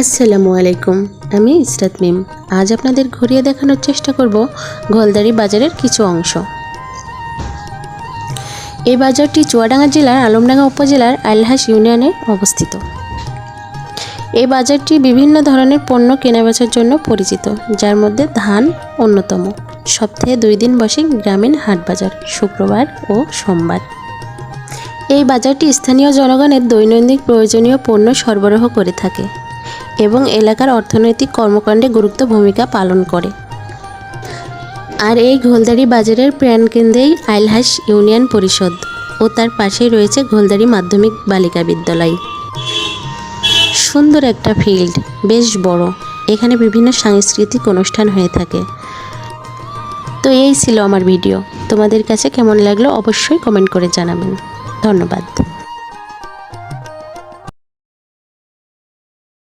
আসসালামু আলাইকুম, আমি ইসরাত মিম। আজ আপনাদের ঘুরিয়ে দেখানোর চেষ্টা করব গলদারি বাজারের কিছু অংশ। এই বাজারটি চুয়াডাঙ্গা জেলার আলমডাঙ্গা উপজেলার আলহাস ইউনিয়নে অবস্থিত। এই বাজারটি বিভিন্ন ধরনের পণ্য কেনাবেচার জন্য পরিচিত, যার মধ্যে ধান অন্যতম। সপ্তাহে দুই দিন বসে গ্রামীণ হাট বাজার, শুক্রবার ও সোমবার। এই বাজারটি স্থানীয় জনগণের দৈনন্দিন প্রয়োজনীয় পণ্য সরবরাহ করে থাকে। এবং এলাকার অর্থনৈতিক কর্মকাণ্ডে গুরুত্ব ভূমিকা পালন করে। আর এই ঘোলদারি বাজারের প্রাণকেন্দ্রেই আইলহাস ইউনিয়ন পরিষদ ও তার পাশেই রয়েছে ঘোলদারি মাধ্যমিক বালিকা বিদ্যালয়। সুন্দর একটা ফিল্ড, বেশ বড়। এখানে বিভিন্ন সাংস্কৃতিক অনুষ্ঠান হয়ে থাকে। তো এই ছিল আমার ভিডিও। তোমাদের কাছে কেমন লাগল অবশ্যই কমেন্ট করে জানাবেন। ধন্যবাদ।